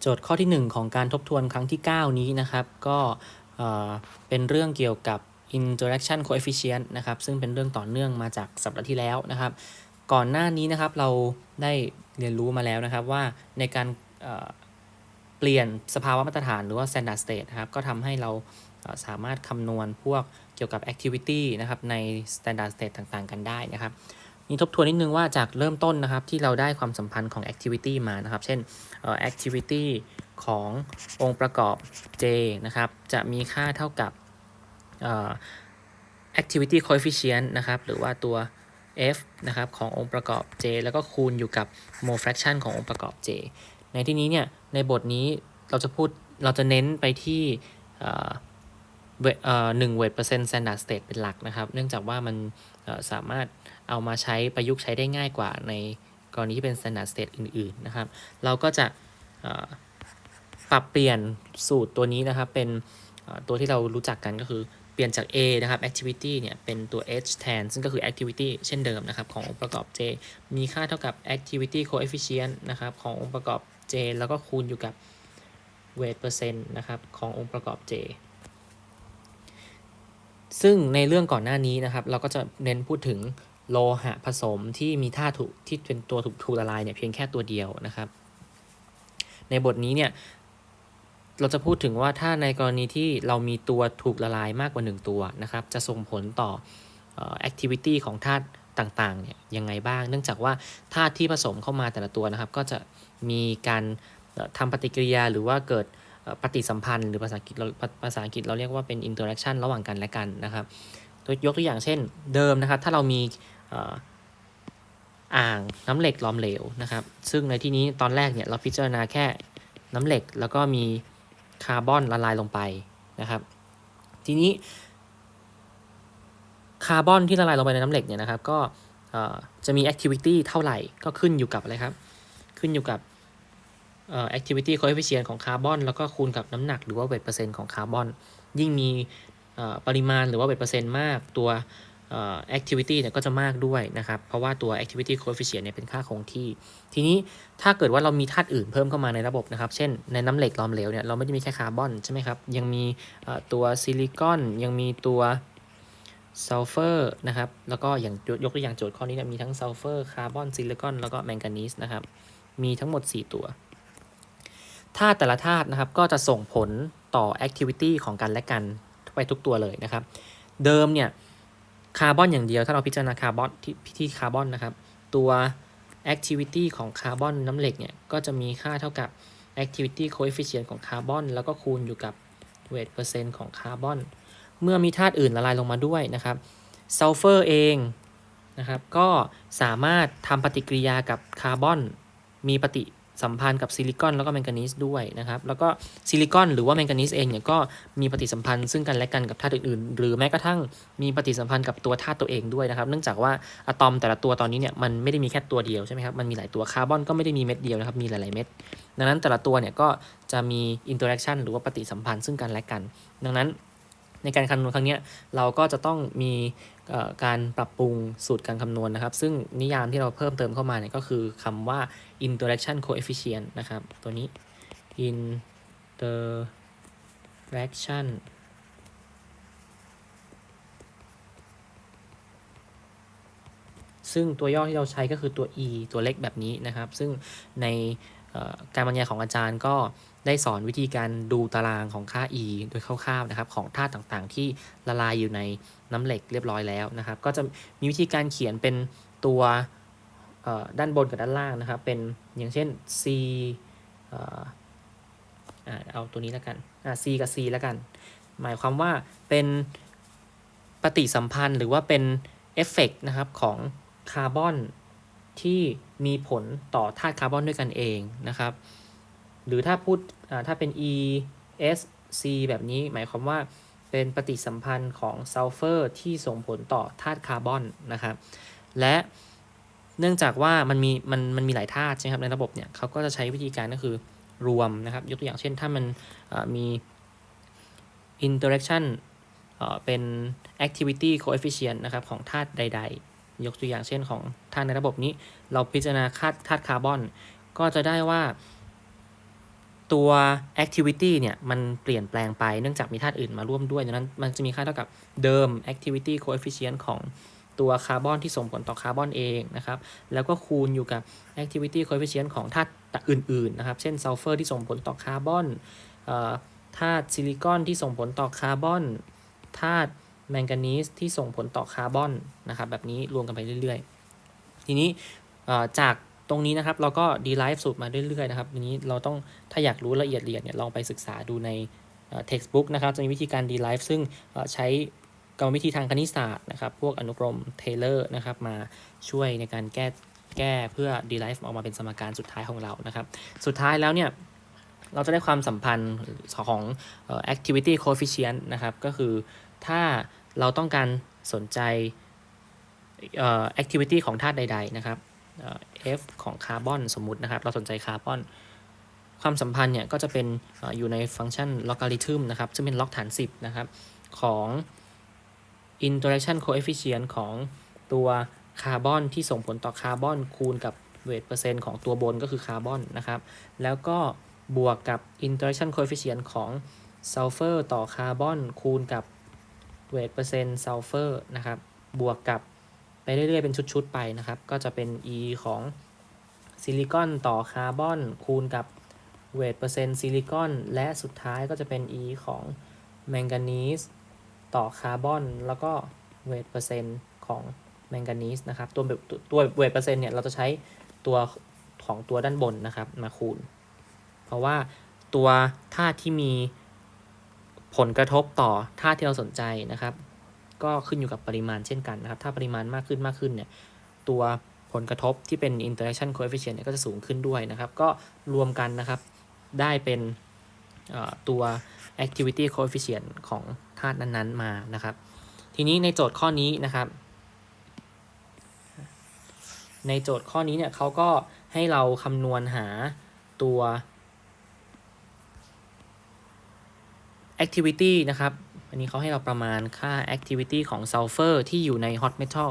โจทย์ข้อที่ 1 ของการทบทวนครั้งที่ 9 นี้นะครับ ก็เอ่อเป็นเรื่องเกี่ยวกับ interaction coefficient นะครับ ซึ่งเป็นเรื่องต่อเนื่องมาจากสัปดาห์ที่แล้วนะครับ ก่อนหน้านี้นะครับเราได้เรียนรู้มาแล้วนะครับว่าในการเเปลี่ยนสภาวะมาตรฐานหรือว่า standard state นะครับ ก็ทำให้เราสามารถคำนวณพวกเกี่ยวกับ activity นะครับใน standard state ต่างๆ กันได้นะครับ นี่ทบทวนนิดนึงว่าจากเริ่มต้นนะครับที่เราได้ความสัมพันธ์ของ activity มานะครับ เช่นเอ่อ activity ขององค์ประกอบ J นะครับ จะมีค่าเท่ากับเอ่อ activity coefficient นะครับ หรือว่าตัว f นะครับขององค์ประกอบ J แล้วก็คูณอยู่กับ mole fraction ขององค์ประกอบ J ในที่นี้เนี่ยในบทนี้เราจะพูดเราจะเน้นไปที่ หนึ่งเวทเปอร์เซ็นต์ standard state เป็นหลักนะครับ เนื่องจากว่ามันสามารถเอามาใช้ประยุกต์ใช้ได้ง่ายกว่าในกรณีที่เป็น standard state อื่นๆนะครับ เราก็จะปรับเปลี่ยนสูตรตัวนี้นะครับ เป็นตัวที่เรารู้จักกันก็คือเปลี่ยนจาก A นะครับ activity เนี่ยเป็นตัว h แทน ซึ่งก็คือ activity เช่นเดิมนะครับ ขององค์ประกอบ J มีค่าเท่ากับ activity coefficient นะครับขององค์ประกอบ J แล้วก็คูณอยู่กับ weight percent นะครับขององค์ประกอบ J ซึ่งในเรื่องก่อนหน้านี้นะครับ เราก็จะเน้นพูดถึงโลหะผสมที่มีท่าถูกที่เป็นตัวถูกถูกละลายเนี่ยเพียงแค่ตัวเดียวนะครับ ในบทนี้เนี่ยเราจะพูดถึงว่าถ้าในกรณีที่เรามีตัวถูกละลายมากกว่า 1 ตัวนะครับ จะส่งผลต่อเอ่อ activity ของธาตุต่างๆเนี่ยยังไงบ้าง เนื่องจากว่าธาตุที่ผสมเข้ามาแต่ละตัวนะครับ ก็จะมีการเอ่อทำปฏิกิริยาหรือว่าเกิด ปฏิสัมพันธ์หรือภาษาอังกฤษเราภาษาอังกฤษเราเรียกว่าเป็น interaction ระหว่างกันและกันนะครับยกตัวอย่างเช่นเดิมนะครับ ถ้าเรามีอ่างน้ำเหล็กล้อมเหลวนะครับ ซึ่งในที่นี้ตอนแรกเนี่ยเราพิจารณาแค่น้ำเหล็กแล้วก็มีคาร์บอนละลายลงไปนะครับ ทีนี้คาร์บอนที่ละลายลงไปในน้ำเหล็กเนี่ยนะครับ ก็จะมีแอคทิวิตี้เท่าไหร่ก็ขึ้นอยู่กับอะไรครับ ขึ้นอยู่กับ activity coefficient ของคาร์บอนแล้วก็คูณกับน้ำหนักหรือว่าเวทเปอร์เซ็นต์ของคาร์บอนยิ่งมีปริมาณหรือว่าเวทเปอร์เซ็นต์มากตัว activity เนี่ยก็จะมากด้วยนะครับ เพราะว่าตัว activity coefficient เนี่ยเป็นค่าคงที่ ทีนี้ถ้าเกิดว่าเรามีธาตุอื่นเพิ่มเข้ามาในระบบนะครับ เช่นในน้ำเหล็กลอมเหลวเนี่ยเราไม่ได้มีแค่คาร์บอนใช่ไหมครับ ยังมีตัวซิลิคอน ยังมีตัวซัลเฟอร์นะครับ แล้วก็อย่างยกตัวอย่างโจทย์ข้อนี้เนี่ยมีทั้งซัลเฟอร์ คาร์บอน ซิลิคอน แล้วก็แมงกานีสนะครับ มีทั้งหมด 4 ตัว ธาตุแต่ละธาตุนะครับก็จะส่งผลต่อ activity ของกันและกันไปทุกตัวเลยนะครับ เดิมเนี่ยคาร์บอนอย่างเดียว ถ้าเราพิจารณาคาร์บอนที่ที่คาร์บอนนะครับ ตัว activity ของคาร์บอนน้ำเหล็กเนี่ยก็จะมีค่าเท่ากับ activity coefficient ของคาร์บอนแล้วก็คูณอยู่กับ weight percent ของคาร์บอนเมื่อมีธาตุอื่นละลายลงมาด้วยนะครับซัลเฟอร์เองนะครับก็สามารถทำปฏิกิริยากับคาร์บอนมีปฏิ สัมพันธ์กับซิลิคอนแล้วก็แมงกานีสด้วยนะครับแล้วก็ซิลิคอนหรือว่าแมงกานีสเองเนี่ยก็มีปฏิสัมพันธ์ซึ่งกันและกันกับธาตุอื่นๆ หรือแม้กระทั่งมีปฏิสัมพันธ์กับตัวธาตุตัวเองด้วยนะครับ เนื่องจากว่าอะตอมแต่ละตัวตอนนี้เนี่ยมันไม่ได้มีแค่ตัวเดียวใช่ไหมครับมันมีหลายตัวคาร์บอนก็ไม่ได้มีเม็ดเดียวนะครับมีหลายๆเม็ดดังนั้นแต่ละตัวเนี่ยก็จะมีอินเตอร์แอคชั่นหรือว่าปฏิสัมพันธ์ซึ่งกันและกัน ดังนั้น ในการคำนวณครั้งนี้เราก็จะต้องมีการปรับปรุงสูตรการคำนวณนะครับ ซึ่งนิยามที่เราเพิ่มเติมเข้ามาเนี่ยก็คือคำว่า interaction coefficient นะครับ ตัวนี้ interaction ซึ่งตัวย่อที่เราใช้ก็คือตัว e ตัวเล็กแบบนี้นะครับ ซึ่งใน การบรรยายของอาจารย์ก็ได้สอนวิธีการดูตารางของค่า e โดยคร่าวๆนะครับของธาตุต่างๆ ที่ละลายอยู่ในน้ำเหล็กเรียบร้อยแล้วนะครับ ก็จะมีวิธีการเขียนเป็นตัวด้านบนกับด้านล่างนะครับ เป็นอย่างเช่น c เอาเอาตัวนี้แล้วกัน c กับ c แล้วกัน หมายความว่าเป็นปฏิสัมพันธ์หรือว่าเป็นเอฟเฟกต์นะครับของคาร์บอน ที่มีผลต่อธาตุคาร์บอนด้วยกันเองนะครับ หรือถ้าพูดถ้าเป็น E S C แบบนี้หมายความว่าเป็นปฏิสัมพันธ์ของซัลเฟอร์ที่ส่งผลต่อธาตุคาร์บอนนะครับ และเนื่องจากว่ามันมีมันมันมีหลายธาตุใช่ไหมครับในระบบเนี่ยเขาก็จะใช้วิธีการก็คือรวมนะครับ ยกตัวอย่างเช่นถ้ามันมี interaction เอ่อเป็น activity coefficient นะครับของธาตุใด ๆ ยกตัวอย่างเช่นของธาตุในระบบนี้ เราพิจารณาค่าธาตุคาร์บอน ก็จะได้ว่า ตัว activity เนี่ย มันเปลี่ยนแปลงไปเนื่องจากมีธาตุอื่นมาร่วมด้วยดังนั้นมันจะมีค่าเท่ากับเดิม activity coefficient ของตัวคาร์บอนที่ส่งผลต่อคาร์บอนเองนะครับ แล้วก็คูณอยู่กับ activity coefficient ของธาตุอื่นๆนะครับ เช่นซัลเฟอร์ที่ส่งผลต่อคาร์บอนธาตุซิลิคอนที่ส่งผลต่อคาร์บอนธาตุ แมงกานีสที่ส่งผลต่อคาร์บอนนะครับแบบนี้รวมกันไปเรื่อยๆ ทีนี้จากตรงนี้นะครับเราก็ derive สูตรมาเรื่อยๆนะครับทีนี้เราต้องถ้าอยากรู้ละเอียดละเอียดเนี่ยลองไปศึกษาดูในเอ่อ textbook นะครับจะมีวิธีการ derive ซึ่งใช้กรรมวิธีทางคณิตศาสตร์นะครับพวกอนุกรมเทเลอร์นะครับมาช่วยในการแก้แก้เพื่อ derive ออกมาเป็นสมการสุดท้ายของเรานะครับ สุดท้ายแล้วเนี่ยเราจะได้ความสัมพันธ์ของ activity coefficient นะครับ ก็คือถ้า เราต้องการสนใจเอ่อ activity ของธาตุใด ๆ นะครับ F ของคาร์บอนสมมุตินะครับ เราสนใจคาร์บอน ความสัมพันธ์เนี่ยก็จะเป็นออยู่ในฟังก์ชัน logarithm นะครับ ซึ่งเป็น log ฐาน 10 นะครับ ของ interaction coefficient ของตัวคาร์บอนที่ส่งผลต่อคาร์บอนคูณกับเวทเปอร์เซ็นต์ของตัวบนก็คือคาร์บอนนะครับ แล้วก็บวกกับ interaction coefficient ของซัลเฟอร์ต่อคาร์บอนคูณกับ เวทเปอร์เซ็นต์ซัลเฟอร์นะครับ บวกกับไปเรื่อยๆ เป็นชุด ๆ ไปนะครับ ก็จะเป็น e ของซิลิคอนต่อคาร์บอนคูณกับเวทเปอร์เซ็นต์ซิลิคอนและสุดท้ายก็จะเป็น e ของแมงกานีสต่อคาร์บอนแล้วก็เวทเปอร์เซ็นต์ของแมงกานีสนะครับ ตัวแบบตัวเวทเปอร์เซ็นต์เนี่ยเราจะใช้ตัวของตัวด้านบนนะครับมาคูณ เพราะว่าตัวธาตุที่มี ผลกระทบต่อธาตุที่เราสนใจนะครับ ก็ขึ้นอยู่กับปริมาณเช่นกันนะครับ ถ้าปริมาณมากขึ้นมากขึ้นเนี่ยตัวผลกระทบที่เป็น interaction coefficient เนี่ยก็จะสูงขึ้นด้วยนะครับ ก็รวมกันนะครับได้เป็นตัว activity coefficient ของธาตุนั้นๆมานะครับ ทีนี้ในโจทย์ข้อนี้นะครับ ในโจทย์ข้อนี้เนี่ยเขาก็ให้เราคำนวณหาตัว activity นะครับอันนี้เขาให้เราประมาณค่า activity ของ sulfur ที่อยู่ใน hot metal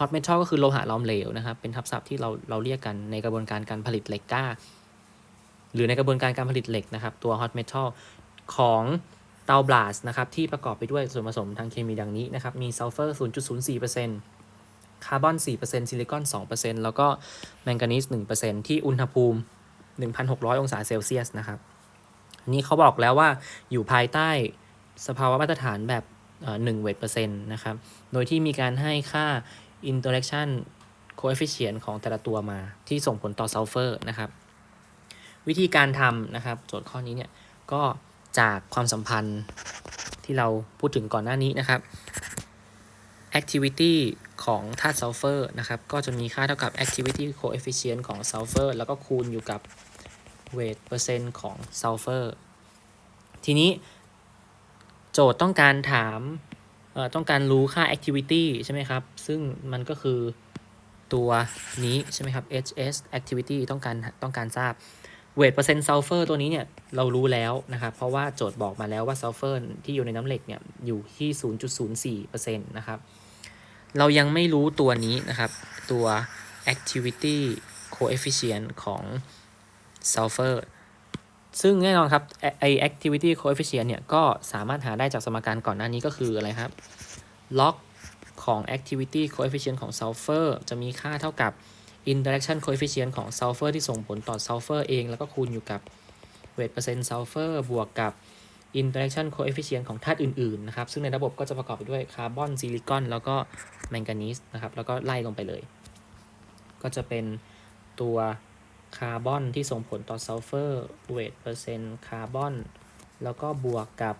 hot metal ก็คือโลหะล้อมเหลวนะครับ เป็นทับศัพท์ที่เราเราเรียกกันในกระบวนการการผลิตเหล็กกล้า หรือในกระบวนการการผลิตเหล็กนะครับ ตัว hot metal ของเตาบลาสนะครับ ที่ประกอบไปด้วยส่วนผสมทางเคมีดังนี้นะครับ มีซัลเฟอร์ 0.04%คาร์บอน 4%ซิลิคอน 2%แล้วก็แมงกานีส 1%ที่อุณหภูมิ 1,600 องศาเซลเซียสนะครับ นี้เขาบอกแล้วว่าอยู่ภายใต้สภาวะมาตรฐานแบบ1เวทเปอร์เซ็นต์นะครับ โดยที่มีการให้ค่า interaction coefficient ของแต่ละตัวมา ที่ส่งผลต่อซัลเฟอร์นะครับ วิธีการทำนะครับ โจทย์ข้อนี้เนี่ย ก็จากความสัมพันธ์ที่เราพูดถึงก่อนหน้านี้นะครับ activity ของธาตุซัลเฟอร์นะครับ ก็จะมีค่าเท่ากับ activity coefficient ของซัลเฟอร์แล้วก็คูณอยู่กับ weight เปอร์เซ็นต์ของซัลเฟอร์ทีนี้โจทย์ต้องการถามเอ่อต้องการรู้ค่า activity ใช่ไหมครับ ซึ่งมันก็คือตัวนี้ใช่ไหมครับ HS activity ต้องการต้องการทราบเวทเปอร์เซ็นต์ซัลเฟอร์ตัวนี้เนี่ยเรารู้แล้วนะครับ เพราะว่าโจทย์บอกมาแล้วว่าซัลเฟอร์ที่อยู่ในน้ำเหล็กเนี่ยอยู่ที่ 0.04%นะครับเรายังไม่รู้ตัวนี้นะครับ ตัว activity coefficient ของ sulfur ซึ่งแน่นอนครับไอไอ้ activity coefficient เนี่ย ก็สามารถหาได้จากสมการก่อนหน้านี้ก็คืออะไรครับ log ของ activity coefficient ของ sulfur จะมีค่าเท่ากับ interaction coefficient ของ sulfur ที่ส่งผลต่อ sulfur เอง แล้วก็คูณอยู่กับ weight percent sulfur บวกกับ interaction coefficient ของธาตุอื่น ๆ นะครับ ซึ่งในระบบก็จะประกอบไปด้วยคาร์บอนซิลิคอนแล้วก็แมงกานีสนะครับ แล้วก็ไล่ลงไปเลย ก็จะเป็นตัว คาร์บอนที่ส่งผลต่อซัลเฟอร์เวทเปอร์เซ็นต์คาร์บอน แล้วก็บวกกับ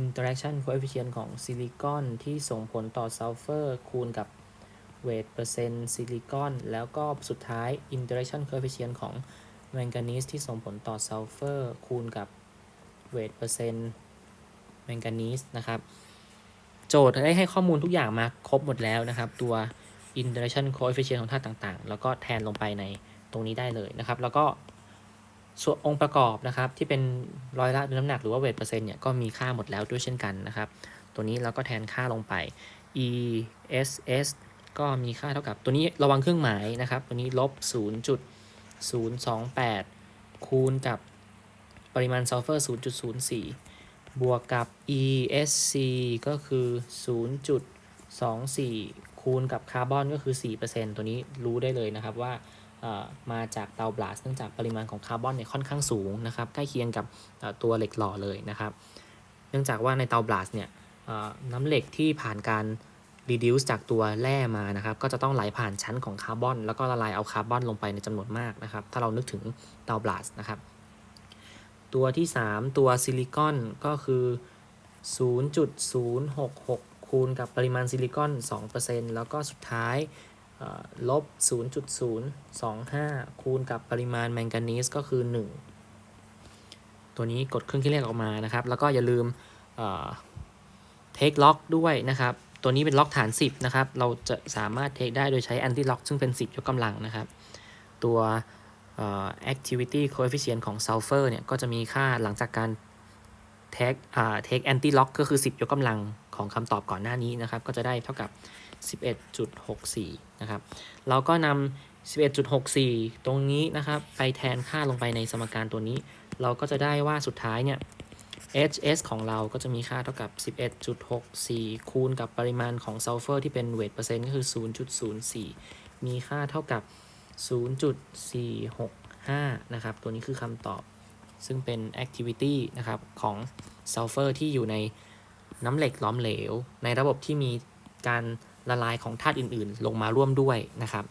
interaction coefficient ของซิลิคอนที่ส่งผลต่อซัลเฟอร์คูณกับเวทเปอร์เซ็นต์ซิลิคอนแล้วก็สุดท้าย interaction coefficient ของแมงกานีสที่ส่งผลต่อซัลเฟอร์คูณกับเวทเปอร์เซ็นต์แมงกานีสนะครับโจทย์ได้ให้ข้อมูลทุกอย่างมาครบหมดแล้วนะครับ ตัว interaction coefficient ของธาตุต่างๆ แล้วก็แทนลงไปใน ตรงนี้ได้เลยนะครับ แล้วก็ส่วนองค์ประกอบนะครับ ที่เป็นร้อยละน้ำหนักหรือว่าเวทเปอร์เซ็นต์เนี่ยก็มีค่าหมดแล้วด้วยเช่นกันนะครับ ตัวนี้เราก็แทนค่าลงไป e s s ก็มีค่าเท่ากับตัวนี้ระวังเครื่องหมายนะครับ ตัวนี้ลบ 0.028 คูณกับปริมาณซัลเฟอร์ 0.04 บวกกับ ESC ก็คือ 0.24 คูณกับคาร์บอนก็คือ 4%ตัวนี้รู้ได้เลยนะครับว่า มาจากเตาบลาสเนื่องจากปริมาณของคาร์บอนเนี่ยค่อนข้างสูงนะครับใกล้เคียงกับตัวเหล็กหล่อเลยนะครับ เนื่องจากว่าในเตาบลาสเนี่ยน้ำเหล็กที่ผ่านการ reduce จากตัวแร่มานะครับ ก็จะต้องไหลผ่านชั้นของคาร์บอน แล้วก็ละลายเอาคาร์บอนลงไปในจำนวนมากนะครับ ถ้าเรานึกถึงเตาบลาสนะครับ ตัวที่ 3 ตัวซิลิคอนก็คือ 0.066 คูณกับปริมาณซิลิคอน 2%แล้วก็สุดท้าย ลบ 0.025 คูณกับปริมาณแมงกานีสก็คือ 1 ตัวนี้กดเครื่องคิดเลขออกมานะครับ แล้วก็อย่าลืมเทคล็อกด้วยนะครับ ตัวนี้เป็นล็อกฐาน 10 นะครับ เราจะสามารถเทคได้โดยใช้ anti lock ซึ่งเป็น 10 ยกกำลังนะครับ ตัวเอ่อ activity coefficient ของ sulfur เนี่ย ก็จะมีค่าหลังจากการ take อ่า take anti lock ก็คือ 10 ยกกำลังของคำตอบก่อนหน้านี้นะครับ ก็จะได้เท่ากับ 11.64 นะครับ เราก็นำ11.64 ตรงนี้นะครับ ไปแทนค่าลงไปในสมการตัวนี้ เราก็จะได้ว่าสุดท้ายเนี่ย HS ของเราก็จะมีค่าเท่ากับ 11.64 คูณกับปริมาณของซัลเฟอร์ที่เป็นเวทเปอร์เซ็นต์ก็คือ 0.04 มีค่าเท่ากับ 0.465 นะครับ ตัวนี้คือคำตอบ ซึ่งเป็น activity นะครับ ของซัลเฟอร์ที่อยู่ในน้ำเหล็กล้อมเหลว ในระบบที่มีการ ละลายของธาตุอื่นๆ ลงมาร่วมด้วยนะครับ